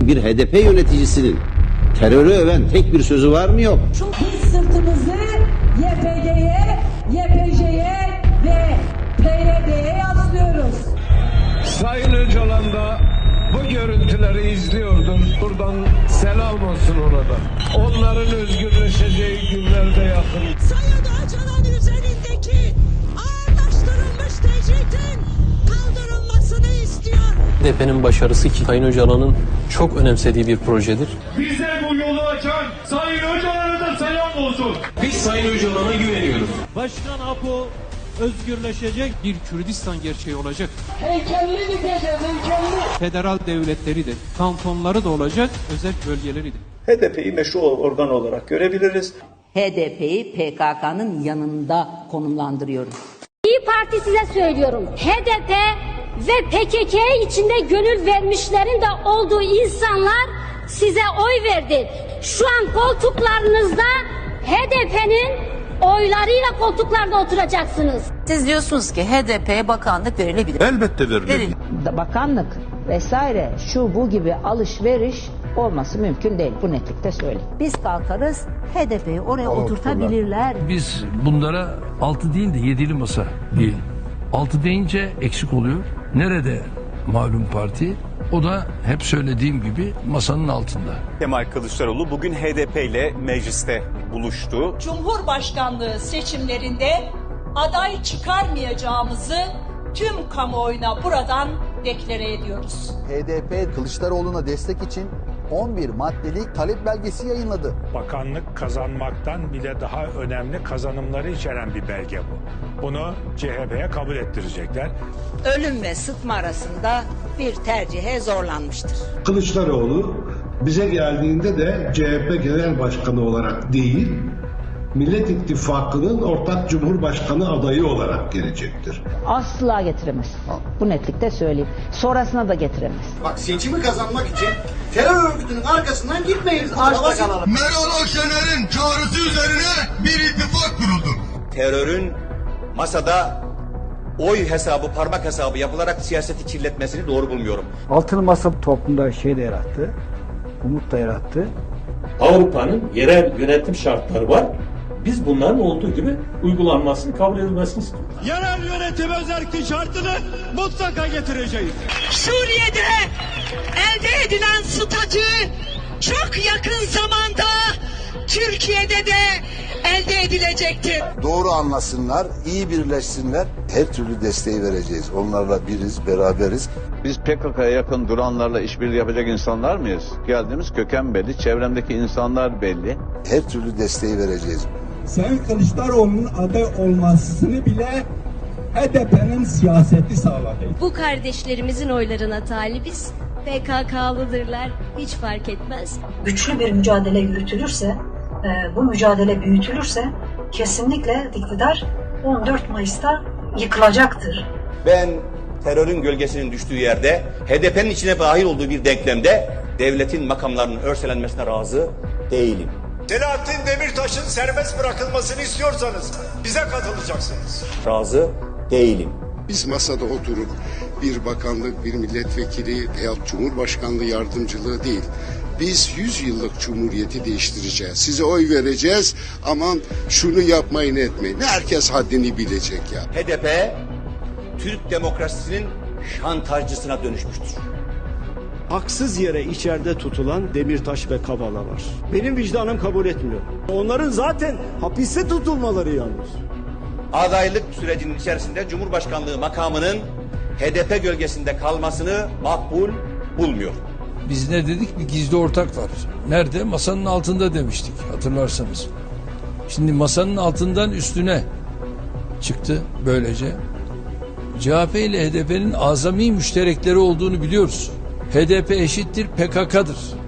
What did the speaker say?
Bir HDP yöneticisinin terörü öven tek bir sözü var mı yok. Biz sırtımızı YPG'ye, YPJ'ye ve PYD'ye yaslıyoruz. Sayın Öcalan da bu görüntüleri izliyordur. Buradan selam olsun ona da. Onların özgürleşeceği günlerde yakın. Sayın Öcalan üzerindeki HDP'nin başarısı ki Sayın Öcalan'ın çok önemsediği bir projedir. Bize bu yolu açan Sayın Öcalan'a da selam olsun. Biz Sayın Öcalan'a güveniyoruz. Başkan Apo özgürleşecek bir Kürdistan gerçeği olacak. Federal devletleri de, kantonları da olacak, özel bölgeleri de. HDP'yi meşru organ olarak görebiliriz. HDP'yi PKK'nın yanında konumlandırıyorum. İyi Parti size söylüyorum. HDP ve PKK içinde gönül vermişlerin de olduğu insanlar size oy verdi. Şu an koltuklarınızda HDP'nin oylarıyla koltuklarda oturacaksınız. Siz diyorsunuz ki HDP'ye bakanlık verilebilir. Elbette verilir. Bakanlık vesaire şu bu gibi alışveriş olması mümkün değil. Bu netlikte söyleyeyim. Biz kalkarız HDP'yi oraya oturtabilirler. Biz bunlara 6 değil de 7'li masa diyelim. 6 deyince eksik oluyor. Nerede malum parti? O da hep söylediğim gibi masanın altında. Kemal Kılıçdaroğlu bugün HDP ile mecliste buluştu. Cumhurbaşkanlığı seçimlerinde aday çıkarmayacağımızı tüm kamuoyuna buradan deklare ediyoruz. HDP Kılıçdaroğlu'na destek için 11 maddelik talep belgesi yayınladı. Bakanlık kazanmaktan bile daha önemli kazanımları içeren bir belge bu. Bunu CHP'ye kabul ettirecekler. Ölüm ve sıtma arasında bir tercihe zorlanmıştır. Kılıçdaroğlu bize geldiğinde de CHP Genel Başkanı olarak değil, Millet İttifakı'nın ortak Cumhurbaşkanı adayı olarak gelecektir. Asla getiremez. Bu netlikte söyleyeyim. Sonrasına da getiremez. Bak seçimi kazanmak için terör örgütünün arkasından gitmeyin. Ağaçta kalalım. Meral Akşener'in çağrısı üzerine bir ittifak kuruldu. Terörün masada oy hesabı, parmak hesabı yapılarak siyaseti kirletmesini doğru bulmuyorum. Altılı Masa toplumda şey de yarattı, umut da yarattı. Avrupa'nın yerel yönetim şartları var. Biz bunların olduğu gibi uygulanmasını kabul edilmesini istiyoruz. Yerel yönetim özelliği şartını mutlaka getireceğiz. Suriye'de elde edilen statü çok yakın zamanda Türkiye'de de elde edilecektir. Doğru anlasınlar, iyi birleşsinler. Her türlü desteği vereceğiz. Onlarla biriz, beraberiz. Biz PKK'ya yakın duranlarla işbirliği yapacak insanlar mıyız? Geldiğimiz köken belli, çevremdeki insanlar belli. Her türlü desteği vereceğiz. Sayın Kılıçdaroğlu'nun aday olmasını bile HDP'nin siyaseti sağladı. Bu kardeşlerimizin oylarına talibiz. PKK'lıdırlar. Hiç fark etmez. Güçlü bir mücadele yürütülürse, e, bu mücadele büyütülürse kesinlikle iktidar 14 Mayıs'ta yıkılacaktır. Ben terörün gölgesinin düştüğü yerde, HDP'nin içine dahil olduğu bir denklemde devletin makamlarının örselenmesine razı değilim. Selahattin Demirtaş'ın serbest bırakılmasını istiyorsanız bize katılacaksınız. Razı değilim. Biz masada oturup bir bakanlık, bir milletvekili veya cumhurbaşkanlığı yardımcılığı değil. Biz 100 yıllık cumhuriyeti değiştireceğiz. Size oy vereceğiz. Aman şunu yapmayın etmeyin. Herkes haddini bilecek ya. HDP, Türk demokrasisinin şantajcısına dönüşmüştür. Haksız yere içeride tutulan Demirtaş ve Kavala var. Benim vicdanım kabul etmiyor. Onların zaten hapiste tutulmaları yalnız. adaylık sürecinin içerisinde Cumhurbaşkanlığı makamının HDP gölgesinde kalmasını makbul bulmuyor. Biz ne dedik? Bir gizli ortak var. Nerede? Masanın altında demiştik hatırlarsanız. Şimdi masanın altından üstüne çıktı böylece. CHP ile HDP'nin azami müşterekleri olduğunu biliyoruz. HDP eşittir PKK'dır.